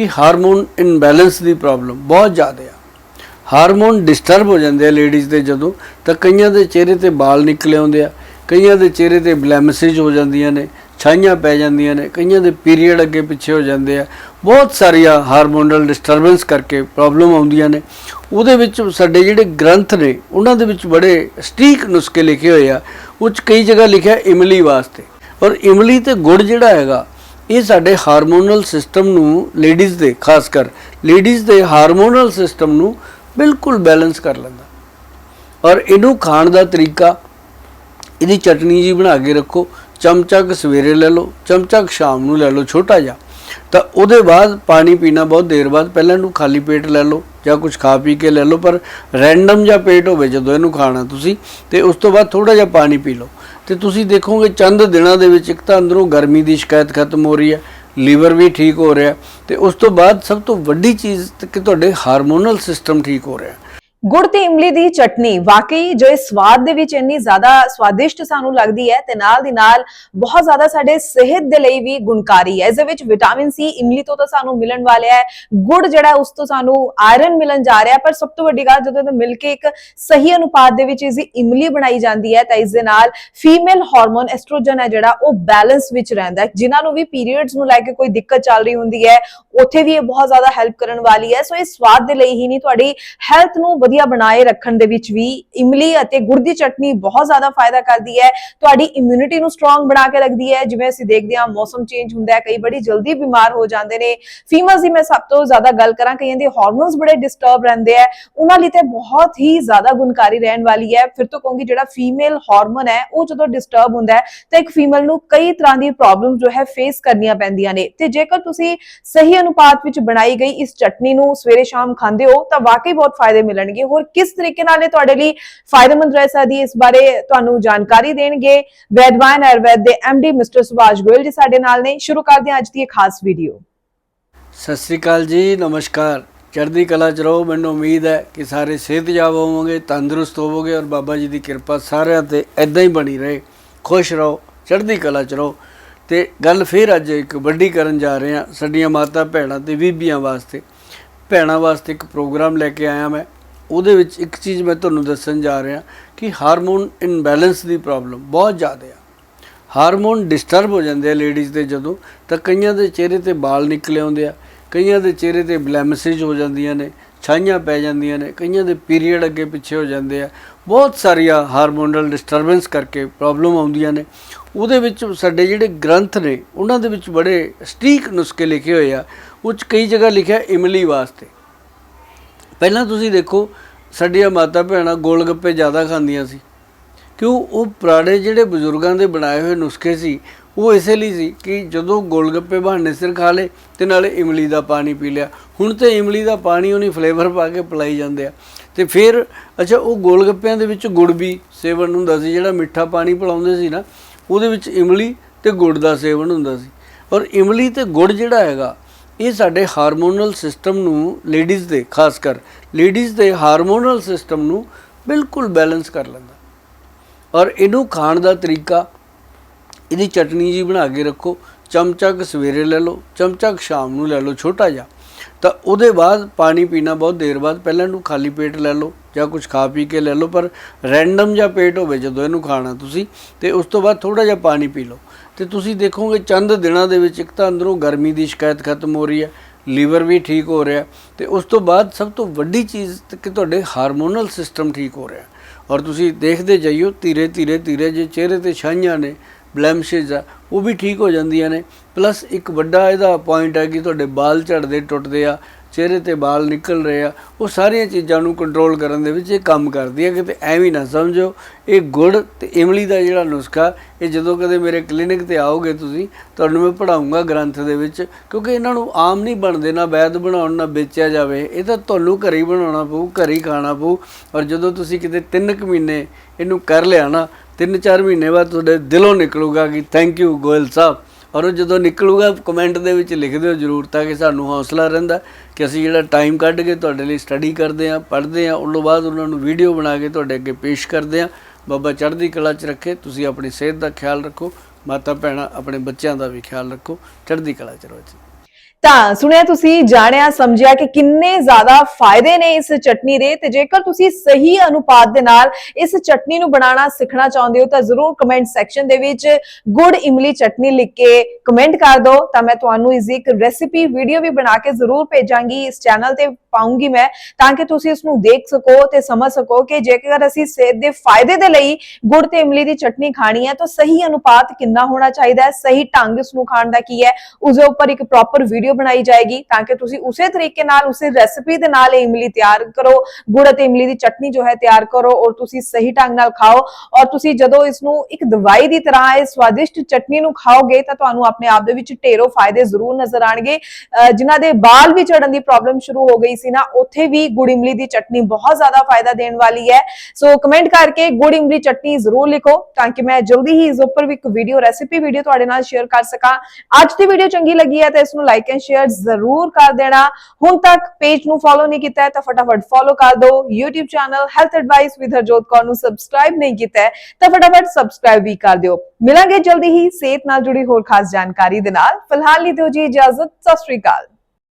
ਕਿ hormone imbalance ਦੀ problem ਬਹੁਤ ਜ਼ਿਆਦਾ ਆ। ਹਾਰਮੋਨ ਡਿਸਟਰਬ ਹੋ ਜਾਂਦੇ ਆ ਲੇਡੀਜ਼ ਦੇ ਜਦੋਂ, ਤਾਂ ਕਈਆਂ ਦੇ ਚਿਹਰੇ ਤੇ ਵਾਲ ਨਿਕਲ ਆਉਂਦੇ ਆ, ਕਈਆਂ ਦੇ ਚਿਹਰੇ ਤੇ ਬਲੈਮਿਸੇਜ ਹੋ ਜਾਂਦੀਆਂ ਨੇ, ਛਾਈਆਂ ਪੈ ਜਾਂਦੀਆਂ ਨੇ, ਕਈਆਂ ਦੇ ਪੀਰੀਅਡ ਅੱਗੇ ਪਿੱਛੇ ਹੋ ਜਾਂਦੇ ਆ। ਬਹੁਤ ਸਾਰੀਆਂ ਹਾਰਮੋਨਲ ਡਿਸਟਰਬੈਂਸ ਕਰਕੇ ਪ੍ਰੋਬਲਮ ਆਉਂਦੀਆਂ ਨੇ। ਉਹਦੇ ਵਿੱਚ ਸਾਡੇ ਜਿਹੜੇ ਗ੍ਰੰਥ ਨੇ, ਉਹਨਾਂ ਦੇ ਵਿੱਚ ਬੜੇ ਸਟੀਕ ਨੁਸਖੇ ਲਿਖੇ ਹੋਏ ਆ। ਉਹ 'ਚ ਕਈ ਜਗ੍ਹਾ ਲਿਖਿਆ ਇਮਲੀ ਵਾਸਤੇ। ਔਰ ਇਮਲੀ ਤੇ ਗੁੜ ਜਿਹੜਾ ਹੈਗਾ ਇਹ ਸਾਡੇ ਹਾਰਮੋਨਲ ਸਿਸਟਮ ਨੂੰ ਲੇਡੀਜ਼ ਦੇ, ਖਾਸ ਕਰ ਲੇਡੀਜ਼ ਦੇ ਹਾਰਮੋਨਲ ਸਿਸਟਮ ਨੂੰ ਬਿਲਕੁਲ ਬੈਲੈਂਸ ਕਰ ਲੈਂਦਾ। ਔਰ ਇਹਨੂੰ ਖਾਣ ਦਾ ਤਰੀਕਾ, ਇਹਦੀ ਚਟਨੀ ਜੀ ਬਣਾ ਕੇ ਰੱਖੋ, ਚਮਚਾ ਕੁ ਸਵੇਰੇ ਲੈ ਲਓ, ਚਮਚਾ ਕੁ ਸ਼ਾਮ ਨੂੰ ਲੈ ਲਓ, ਛੋਟਾ ਜਿਹਾ। ਤਾਂ ਉਹਦੇ ਬਾਅਦ ਪਾਣੀ ਪੀਣਾ ਬਹੁਤ ਦੇਰ ਬਾਅਦ, ਪਹਿਲਾਂ ਇਹਨੂੰ ਖਾਲੀ ਪੇਟ ਲੈ ਲਓ ਜਾਂ ਕੁਝ ਖਾ ਪੀ ਕੇ ਲੈ ਲਓ, ਪਰ ਰੈਂਡਮ ਜਾਂ ਪੇਟ ਹੋਵੇ ਜਦੋਂ ਇਹਨੂੰ ਖਾਣਾ ਤੁਸੀਂ, ਤੇ ਉਸ ਤੋਂ ਬਾਅਦ ਥੋੜਾ ਜਿਹਾ ਪਾਣੀ ਪੀ ਲਓ। ਤੇ ਤੁਸੀਂ ਦੇਖੋਗੇ ਚੰਦ ਦਿਨਾਂ ਦੇ ਵਿੱਚ ਇੱਕ ਤਾਂ ਅੰਦਰੋਂ ਗਰਮੀ ਦੀ ਸ਼ਿਕਾਇਤ ਖਤਮ ਹੋ ਰਹੀ ਹੈ, ਲੀਵਰ ਵੀ ਠੀਕ ਹੋ ਰਿਹਾ ਤੇ ਉਸ ਤੋਂ ਬਾਅਦ ਸਭ ਤੋਂ ਵੱਡੀ ਚੀਜ਼ ਕਿ ਤੁਹਾਡੇ ਹਾਰਮੋਨਲ ਸਿਸਟਮ ਠੀਕ ਹੋ ਰਿਹਾ ਗੁੜ ਤੇ ਇਮਲੀ ਦੀ ਚਟਨੀ। ਵਾਕਈ ਜੋ ਇਹ ਸਵਾਦ ਦੇ ਵਿੱਚ ਇੰਨੀ ਜ਼ਿਆਦਾ ਸਵਾਦਿਸ਼ਟ ਸਾਨੂੰ ਲੱਗਦੀ ਹੈ ਤੇ ਨਾਲ ਦੀ ਨਾਲ ਬਹੁਤ ਜ਼ਿਆਦਾ ਸਾਡੇ ਸਿਹਤ ਦੇ ਲਈ ਵੀ ਗੁਣਕਾਰੀ ਹੈ। ਇਸ ਦੇ ਵਿੱਚ ਵਿਟਾਮਿਨ ਸੀ, ਇਮਲੀ ਤੋਂ ਤਾਂ ਸਾਨੂੰ ਮਿਲਣ ਵਾਲਾ ਹੈ। ਗੁੜ ਜਿਹੜਾ ਉਸ ਤੋਂ ਸਾਨੂੰ ਆਇਰਨ ਮਿਲਣ ਜਾ ਰਿਹਾ ਪਰ ਸਭ ਤੋਂ ਵੱਡੀ ਗੱਲ ਜਦੋਂ ਇਹ ਮਿਲ ਕੇ ਇੱਕ ਸਹੀ ਅਨੁਪਾਤ ਦੇ ਵਿੱਚ ਇਸ ਦੀ ਇਮਲੀ ਬਣਾਈ ਜਾਂਦੀ ਹੈ, ਤਾਂ ਇਸ ਦੇ ਨਾਲ ਫੀਮੇਲ ਹਾਰਮੋਨ ਐਸਟ੍ਰੋਜਨ ਹੈ ਜਿਹੜਾ, ਉਹ ਬੈਲੈਂਸ ਵਿੱਚ ਰਹਿੰਦਾ ਹੈ। ਜਿਨ੍ਹਾਂ ਨੂੰ ਵੀ ਪੀਰੀਅਡਸ ਨੂੰ ਲੈ ਕੇ ਕੋਈ ਦਿੱਕਤ ਚੱਲ ਰਹੀ ਹੁੰਦੀ ਹੈ, ਉੱਥੇ ਵੀ ਇਹ ਬਹੁਤ ਜ਼ਿਆਦਾ ਹੈਲਪ ਕਰਨ ਵਾਲੀ ਹੈ। ਸੋ ਇਹ ਸਵਾਦ ਦੇ ਲਈ ਹੀ ਨਹੀਂ, ਤੁਹਾਡੀ ਹੈਲਥ ਨੂੰ ਵਧੀਆ ਬਣਾਏ ਰੱਖਣ ਦੇ ਵਿੱਚ ਵੀ ਇਮਲੀ ਅਤੇ ਗੁੜ ਦੀ ਚਟਨੀ ਬਹੁਤ ਜ਼ਿਆਦਾ ਫਾਇਦਾ ਕਰਦੀ ਹੈ। ਤੁਹਾਡੀ ਇਮਿਊਨਿਟੀ ਨੂੰ ਸਟਰੋਂਗ ਬਣਾ ਕੇ ਰੱਖਦੀ ਹੈ। ਜਿਵੇਂ ਅਸੀਂ ਦੇਖਦੇ ਹਾਂ, ਮੌਸਮ ਚੇਂਜ ਹੁੰਦਾ ਹੈ, ਕਈ ਬੜੀ ਜਲਦੀ ਬਿਮਾਰ ਹੋ ਜਾਂਦੇ ਨੇ। ਫੀਮੇਲਸ ਦੀ ਮੈਂ ਸਭ ਤੋਂ ਜ਼ਿਆਦਾ ਗੱਲ ਕਰਾਂ, ਕਈਆਂ ਦੇ ਹਾਰਮੋਨਸ ਬੜੇ ਡਿਸਟਰਬ ਰਹਿੰਦੇ ਆ ਉਹਨਾਂ ਲਈ ਤੇ ਬਹੁਤ ਹੀ ਜ਼ਿਆਦਾ ਗੁਣਕਾਰੀ ਰਹਿਣ ਵਾਲੀ ਹੈ। ਫਿਰ ਤੋਂ ਕਹੂੰਗੀ, ਜਿਹੜਾ ਫੀਮੇਲ ਹਾਰਮੋਨ ਹੈ, ਉਹ ਜਦੋਂ ਡਿਸਟਰਬ ਹੁੰਦਾ ਹੈ, ਤਾਂ ਇੱਕ ਫੀਮੇਲ ਨੂੰ ਕਈ ਤਰ੍ਹਾਂ ਦੀ ਪ੍ਰੋਬਲਮ ਜੋ ਹੈ ਫੇਸ ਕਰਨੀਆਂ ਪੈਂਦੀਆਂ ਨੇ। ਤੇ ਜੇਕਰ ਤੁਸੀਂ ਸਹੀ ਅਨੁਪਾਤ ਵਿੱਚ ਬਣਾਈ ਗਈ ਇਸ ਚਟਨੀ ਨੂੰ ਸਵੇਰੇ ਸ਼ਾਮ ਖਾਂਦੇ ਹੋ, ਤਾਂ ਵਾਕਈ ਬਹੁਤ ਫਾਇਦੇ ਮਿਲਣਗੇ। ਹੋਰ ਕਿਸ ਤਰੀਕੇ ਨਾਲ ਇਹ ਤੁਹਾਡੇ ਲਈ ਫਾਇਦੇਮੰਦ ਰਹਿ ਸਕਦੀ ਹੈ, ਇਸ ਬਾਰੇ ਤੁਹਾਨੂੰ ਜਾਣਕਾਰੀ ਦੇਣਗੇ ਵੈਦਵਾਨ ਆਯੁਰਵੈਦ ਦੇ ਡੀ ਮਿਸਟਰ ਸੁਭਾਸ਼ ਗੋਇਲ ਜੀ ਸਾਡੇ ਨਾਲ ਨੇ। ਸ਼ੁਰੂ ਕਰਦੇ ਹਾਂ ਅੱਜ ਦੀ ਇਹ ਖਾਸ ਵੀਡੀਓ। ਸਤਿ ਸ੍ਰੀ ਅਕਾਲ ਜੀ, ਨਮਸਕਾਰ। ਚੜ੍ਹਦੀ ਕਲਾ ਚ ਰਹੋ, ਮੈਨੂੰ ਉਮੀਦ ਹੈ ਕਿ ਸਾਰੇ ਸਿਹਤਯਾਬ ਹੋਵੋਗੇ, ਤੰਦਰੁਸਤ ਹੋਵੋਗੇ ਔਰ ਬਾਬਾ ਜੀ ਦੀ ਕਿਰਪਾ ਸਾਰਿਆਂ ਤੇ ਐਦਾਂ ਹੀ ਬਣੀ ਰਹੇ। ਖੁਸ਼ ਰਹੋ, ਚੜ੍ਹਦੀ ਕਲਾ ਚ ਰਹੋ। ਤੇ ਗੱਲ ਫੇਰ ਅੱਜ ਇੱਕ ਵੱਡੀ ਕਰਨ ਜਾ ਰਹੇ ਹਾਂ, ਸਾਡੀਆਂ ਮਾਤਾ ਭੈਣਾਂ ਤੇ ਬੀਬੀਆਂ ਵਾਸਤੇ। ਭੈਣਾਂ ਵਾਸਤੇ ਇੱਕ ਪ੍ਰੋਗਰਾਮ ਲੈ ਕੇ ਆਇਆ ਮੈਂ। ਉਹਦੇ ਵਿੱਚ ਇੱਕ ਚੀਜ਼ ਮੈਂ ਤੁਹਾਨੂੰ ਦੱਸਣ ਜਾ ਰਿਹਾ ਕਿ ਹਾਰਮੋਨ ਇਨਬੈਲੈਂਸ ਦੀ ਪ੍ਰੋਬਲਮ ਬਹੁਤ ਜ਼ਿਆਦਾ ਆ। ਹਾਰਮੋਨ ਡਿਸਟਰਬ ਹੋ ਜਾਂਦੇ ਆ ਲੇਡੀਜ਼ ਦੇ ਜਦੋਂ, ਤਾਂ ਕਈਆਂ ਦੇ ਚਿਹਰੇ ਤੇ ਵਾਲ ਨਿਕਲੇ ਆਉਂਦੇ ਆ, ਕਈਆਂ ਦੇ ਚਿਹਰੇ ਤੇ ਬਲੈਮਿਸੇਜ ਹੋ ਜਾਂਦੀਆਂ ਨੇ, ਛਾਈਆਂ ਪੈ ਜਾਂਦੀਆਂ ਨੇ, ਕਈਆਂ ਦੇ ਪੀਰੀਅਡ ਅੱਗੇ ਪਿੱਛੇ ਹੋ ਜਾਂਦੇ ਆ। ਬਹੁਤ ਸਾਰੀਆਂ ਹਾਰਮੋਨਲ ਡਿਸਟਰਬੈਂਸ ਕਰਕੇ ਪ੍ਰੋਬਲਮ ਆਉਂਦੀਆਂ ਨੇ। ਉਹਦੇ ਵਿੱਚ ਸਾਡੇ ਜਿਹੜੇ ਗ੍ਰੰਥ ਨੇ, ਉਹਨਾਂ ਦੇ ਵਿੱਚ ਬੜੇ ਸਟੀਕ ਨੁਸਖੇ ਲਿਖੇ ਹੋਏ ਆ। ਉਹ 'ਚ ਕਈ ਜਗ੍ਹਾ ਲਿਖਿਆ ਇਮਲੀ ਵਾਸਤੇ। ਪਹਿਲਾਂ ਤੁਸੀਂ ਦੇਖੋ, ਸਾਡੀਆਂ ਮਾਤਾ ਭੈਣਾਂ ਗੋਲ ਗੱਪੇ ਜ਼ਿਆਦਾ ਖਾਂਦੀਆਂ ਸੀ। ਕਿਉਂ? ਉਹ ਪੁਰਾਣੇ ਜਿਹੜੇ ਬਜ਼ੁਰਗਾਂ ਦੇ ਬਣਾਏ ਹੋਏ ਨੁਸਖੇ ਸੀ, ਉਹ ਇਸੇ ਲਈ ਸੀ ਕਿ ਜਦੋਂ ਗੋਲ ਗੱਪੇ ਬਹਾਨੇ ਸਿਰ ਖਾ ਲੇ ਤੇ ਨਾਲੇ ਇਮਲੀ ਦਾ ਪਾਣੀ ਪੀ ਲਿਆ। ਹੁਣ ਤੇ ਇਮਲੀ ਦਾ ਪਾਣੀ ਉਹਨੇ ਫਲੇਵਰ ਪਾ ਕੇ ਪਿਲਾਈ ਜਾਂਦੇ ਆ। ਤੇ ਫਿਰ, ਅੱਛਾ, ਉਹ ਗੋਲ ਗੱਪਿਆਂ ਦੇ ਵਿੱਚ ਗੁੜ ਵੀ ਸੇਵਨ ਹੁੰਦਾ ਸੀ, ਜਿਹੜਾ ਮਿੱਠਾ ਪਾਣੀ ਪਿਲਾਉਂਦੇ ਸੀ ਨਾ, ਉਹਦੇ ਵਿੱਚ ਇਮਲੀ ਤੇ ਗੁੜ ਦਾ ਸੇਵਨ ਹੁੰਦਾ ਸੀ। ਔਰ ਇਮਲੀ ਤੇ ਗੁੜ ਜਿਹੜਾ ਹੈਗਾ ਇਹ ਸਾਡੇ ਹਾਰਮੋਨਲ ਸਿਸਟਮ ਨੂੰ ਲੇਡੀਜ਼ ਦੇ, ਖਾਸ ਕਰ ਲੇਡੀਜ਼ ਦੇ ਹਾਰਮੋਨਲ ਸਿਸਟਮ ਨੂੰ ਬਿਲਕੁਲ ਬੈਲੈਂਸ ਕਰ ਲੈਂਦਾ। ਔਰ ਇਹਨੂੰ ਖਾਣ ਦਾ ਤਰੀਕਾ ਇਹਦੀ ਚਟਨੀ ਜੀ ਬਣਾ ਕੇ ਰੱਖੋ, ਚਮਚਾ ਕੁ ਸਵੇਰੇ ਲੈ ਲਓ, ਚਮਚਾ ਕੁ ਸ਼ਾਮ ਨੂੰ ਲੈ ਲਓ, ਛੋਟਾ ਜਿਹਾ। ਤਾਂ ਉਹਦੇ ਬਾਅਦ ਪਾਣੀ ਪੀਣਾ ਬਹੁਤ ਦੇਰ ਬਾਅਦ, ਪਹਿਲਾਂ ਇਹਨੂੰ ਖਾਲੀ ਪੇਟ ਲੈ ਲਓ ਜਾਂ ਕੁਝ ਖਾ ਪੀ ਕੇ ਲੈ ਲਓ, ਪਰ ਰੈਂਡਮ ਜਾਂ ਪੇਟ ਹੋਵੇ ਜਦੋਂ ਇਹਨੂੰ ਖਾਣਾ ਤੁਸੀਂ, ਤੇ ਉਸ ਤੋਂ ਬਾਅਦ ਥੋੜਾ ਜਿਹਾ ਪਾਣੀ ਪੀ ਲਓ। ਤੇ ਤੁਸੀਂ ਦੇਖੋਗੇ ਚੰਦ ਦਿਨਾਂ ਦੇ ਵਿੱਚ ਇੱਕ ਤਾਂ ਅੰਦਰੋਂ ਗਰਮੀ ਦੀ ਸ਼ਿਕਾਇਤ ਖਤਮ ਹੋ ਰਹੀ ਹੈ, ਲੀਵਰ ਵੀ ਠੀਕ ਹੋ ਰਿਹਾ ਤੇ ਉਸ ਤੋਂ ਬਾਅਦ ਸਭ ਤੋਂ ਵੱਡੀ ਚੀਜ਼ ਕਿ ਤੁਹਾਡੇ ਹਾਰਮੋਨਲ ਸਿਸਟਮ ਠੀਕ ਹੋ ਰਿਹਾ ਔਰ ਤੁਸੀਂ ਦੇਖਦੇ ਜਾਈਓ, ਧੀਰੇ ਧੀਰੇ ਧੀਰੇ ਜੇ ਚਿਹਰੇ ਤੇ ਛਾਈਆਂ ਨੇ ਬਲੈਮਸ਼ਿਜ ਆ, ਉਹ ਵੀ ਠੀਕ ਹੋ ਜਾਂਦੀਆਂ ਨੇ। ਪਲੱਸ ਇੱਕ ਵੱਡਾ ਇਹਦਾ ਪੁਆਇੰਟ ਹੈ ਕਿ ਤੁਹਾਡੇ ਵਾਲ ਝੜਦੇ, ਟੁੱਟਦੇ ਆ ਚਿਹਰੇ ਤੇ ਵਾਲ ਨਿਕਲ ਰਹੇ ਆ, ਉਹ ਸਾਰੀਆਂ ਚੀਜ਼ਾਂ ਨੂੰ ਕੰਟਰੋਲ ਕਰਨ ਦੇ ਵਿੱਚ ਇਹ ਕੰਮ ਕਰਦੀ ਹੈ ਕਿਤੇ ਐਵੇਂ ਨਾ ਸਮਝੋ, ਇਹ ਗੁੜ ਤੇ ਇਮਲੀ ਦਾ ਜਿਹੜਾ ਨੁਸਖਾ, ਇਹ ਜਦੋਂ ਕਦੇ ਮੇਰੇ ਕਲੀਨਿਕ ਤੇ ਆਓਗੇ ਤੁਸੀਂ, ਤੁਹਾਨੂੰ ਮੈਂ ਪੜਾਉਂਗਾ ਗ੍ਰੰਥ ਦੇ ਵਿੱਚ, ਕਿਉਂਕਿ ਇਹਨਾਂ ਨੂੰ ਆਮ ਨਹੀਂ ਬਣਦੇ, ਨਾ ਵੈਦ ਬਣਾਉਣ, ਨਾ ਵੇਚਿਆ ਜਾਵੇ, ਇਹ ਤਾਂ ਤੁਹਾਨੂੰ ਘਰੇ ਹੀ ਬਣਾਉਣਾ ਪਊ, ਘਰੇ ਹੀ ਖਾਣਾ ਪਊ, ਔਰ ਜਦੋਂ ਤੁਸੀਂ ਕਿਤੇ 3 ਕੁ ਮਹੀਨੇ ਇਹਨੂੰ ਕਰ ਲਿਆ ਨਾ 3-4 ਮਹੀਨੇ ਬਾਅਦ ਤੁਹਾਡੇ ਦਿਲੋਂ ਨਿਕਲੂਗਾ ਕਿ ਥੈਂਕ ਯੂ ਗੋਇਲ ਸਾਹਿਬ। ਔਰ ਉਹ ਜਦੋਂ ਨਿਕਲੂਗਾ ਕਮੈਂਟ ਦੇ ਵਿੱਚ ਲਿਖ ਦਿਓ ਜ਼ਰੂਰ ਤਾਂ ਕਿ ਸਾਨੂੰ ਹੌਸਲਾ ਰਹਿੰਦਾ ਕਿ ਅਸੀਂ ਜਿਹੜਾ ਟਾਈਮ ਕੱਢ ਕੇ ਤੁਹਾਡੇ ਲਈ ਸਟੱਡੀ ਕਰਦੇ ਹਾਂ, ਪੜ੍ਹਦੇ ਹਾਂ ਉਸ ਤੋਂ ਬਾਅਦ ਉਹਨਾਂ ਨੂੰ ਵੀਡੀਓ ਬਣਾ ਕੇ ਤੁਹਾਡੇ ਅੱਗੇ ਪੇਸ਼ ਕਰਦੇ ਹਾਂ। ਬਾਬਾ ਚੜ੍ਹਦੀ ਕਲਾ 'ਚ ਰੱਖੇ, ਤੁਸੀਂ ਆਪਣੀ ਸਿਹਤ ਦਾ ਖਿਆਲ ਰੱਖੋ ਮਾਤਾ ਭੈਣਾਂ ਆਪਣੇ ਬੱਚਿਆਂ ਦਾ ਵੀ ਖਿਆਲ ਰੱਖੋ। ਚੜ੍ਹਦੀ ਕਲਾ 'ਚ ਰਹੋ ਜੀ। ਤਾਂ ਸੁਣਿਆ ਤੁਸੀਂ, ਜਾਣਿਆ, ਸਮਝਿਆ ਕਿ ਕਿੰਨੇ ਜ਼ਿਆਦਾ ਫਾਇਦੇ ਨੇ ਇਸ ਚਟਨੀ ਦੇ ਤੇ ਜੇਕਰ ਤੁਸੀਂ ਸਹੀ ਅਨੁਪਾਤ ਦੇ ਨਾਲ ਇਸ ਚਟਨੀ ਨੂੰ ਬਣਾਉਣਾ ਸਿੱਖਣਾ ਚਾਹੁੰਦੇ ਹੋ, ਤਾਂ ਜ਼ਰੂਰ ਕਮੈਂਟ ਸੈਕਸ਼ਨ ਦੇ ਵਿੱਚ ਗੁੜ ਇਮਲੀ ਚਟਨੀ ਲਿਖ ਕੇ ਕਮੈਂਟ ਕਰ ਦਿਓ। ਤਾਂ ਮੈਂ ਤੁਹਾਨੂੰ ਇਸ ਦੀ ਇੱਕ ਰੈਸਿਪੀ ਵੀਡੀਓ ਵੀ ਬਣਾ ਕੇ ਜ਼ਰੂਰ ਭੇਜਾਂਗੀ। ਇਸ ਚੈਨਲ ਤੇ ਪਾਉਂਗੀ ਮੈਂ, ਤਾਂ ਕਿ ਤੁਸੀਂ ਇਸ ਨੂੰ ਦੇਖ ਸਕੋ ਤੇ ਸਮਝ ਸਕੋ ਕਿ ਜੇਕਰ ਅਸੀਂ ਸਿਹਤ ਦੇ ਫਾਇਦੇ ਦੇ ਲਈ ਗੁੜ ਤੇ ਇਮਲੀ ਦੀ ਚਟਨੀ ਖਾਣੀ ਹੈ, ਤਾਂ ਸਹੀ ਅਨੁਪਾਤ ਕਿੰਨਾ ਹੋਣਾ ਚਾਹੀਦਾ ਹੈ, ਸਹੀ ਢੰਗ ਇਸ ਨੂੰ ਖਾਣ ਦਾ ਕੀ ਹੈ ਉਸ ਦੇ ਉੱਪਰ ਇੱਕ ਪ੍ਰੋਪਰ ਵੀਡੀਓ ਬਣਾਈ ਜਾਏਗੀ ਤਾਂ ਕਿ ਤੁਸੀਂ ਉਸੇ ਤਰੀਕੇ ਨਾਲ, ਉਸੇ ਰੈਸਪੀ ਦੇ ਨਾਲ ਇਹ ਇਮਲੀ ਤਿਆਰ ਕਰੋ, ਗੁੜ ਅਤੇ ਇਮਲੀ ਦੀ ਚਟਨੀ ਜੋ ਹੈ ਤਿਆਰ ਕਰੋ ਔਰ ਤੁਸੀਂ ਸਹੀ ਢੰਗ ਨਾਲ ਖਾਓ ਔਰ ਤੁਸੀਂ ਜਦੋਂ ਇਸ ਨੂੰ ਇੱਕ ਦਵਾਈ ਦੀ ਤਰ੍ਹਾਂ ਇਹ ਸਵਾਦਿਸ਼ਟ ਚਟਨੀ ਨੂੰ ਖਾਓਗੇ ਤਾਂ ਤੁਹਾਨੂੰ ਆਪਣੇ ਆਪ ਦੇ ਵਿੱਚ ਢੇਰੋਂ ਫਾਇਦੇ ਜ਼ਰੂਰ ਨਜ਼ਰ ਆਣਗੇ ਜਿਨ੍ਹਾਂ ਦੇ ਬਾਲ ਵੀ ਝੜਨ ਦੀ ਪ੍ਰੋਬਲਮ ਸ਼ੁਰੂ ਹੋ ਗਈ ਸੀ ਨਾ, ਉੱਥੇ ਵੀ ਗੁੜ ਇਮਲੀ ਦੀ ਚਟਨੀ ਬਹੁਤ ਜ਼ਿਆਦਾ ਫਾਇਦਾ ਦੇਣ ਵਾਲੀ ਹੈ। ਸੋ ਕਮੈਂਟ ਕਰਕੇ ਗੁੜ ਇਮਲੀ ਚਟਨੀ ਜ਼ਰੂਰ ਲਿਖੋ ਤਾਂ ਕਿ ਮੈਂ ਜਲਦੀ ਹੀ ਇਸ ਉੱਪਰ ਵੀ ਇੱਕ ਵੀਡੀਓ ਰੈਸਿਪੀ ਵੀਡੀਓ ਤੁਹਾਡੇ ਨਾਲ ਸ਼ੇਅਰ ਕਰ ਸਕਾਂ। ਅੱਜ ਦੀ ਵੀਡੀਓ ਚੰਗੀ ਲੱਗੀ ਹੈ ਤਾਂ ਇਸ ਨੂੰ ਲਾਈਕ ਐਂਡ ਸ਼ੇਅਰ ਜ਼ਰੂਰ ਕਰ ਦੇਣਾ। ਹੁਣ ਤੱਕ ਪੇਜ ਨੂੰ ਫੋਲੋ ਨਹੀਂ ਕੀਤਾ ਹੈ ਤਾਂ ਫਟਾਫਟ ਫੋਲੋ ਕਰ ਦਿਓ। YouTube channel health advice with Harjot Kaur ਨੂੰ ਸਬਸਕ੍ਰਾਈਬ ਨਹੀਂ ਕੀਤਾ ਹੈ ਤਾਂ ਫਟਾਫਟ ਸਬਸਕ੍ਰਾਈਬ ਵੀ ਕਰ ਦਿਓ। ਮਿਲਾਂਗੇ ਜਲਦੀ ਹੀ ਸਿਹਤ ਨਾਲ ਜੁੜੀ ਹੋਰ ਖਾਸ ਜਾਣਕਾਰੀ ਦੇ ਨਾਲ। ਫਿਲਹਾਲ ਲਈ ਦਿਓ ਜੀ ਇਜਾਜ਼ਤ। ਸਤਿ ਸ਼੍ਰੀ ਅਕਾਲ।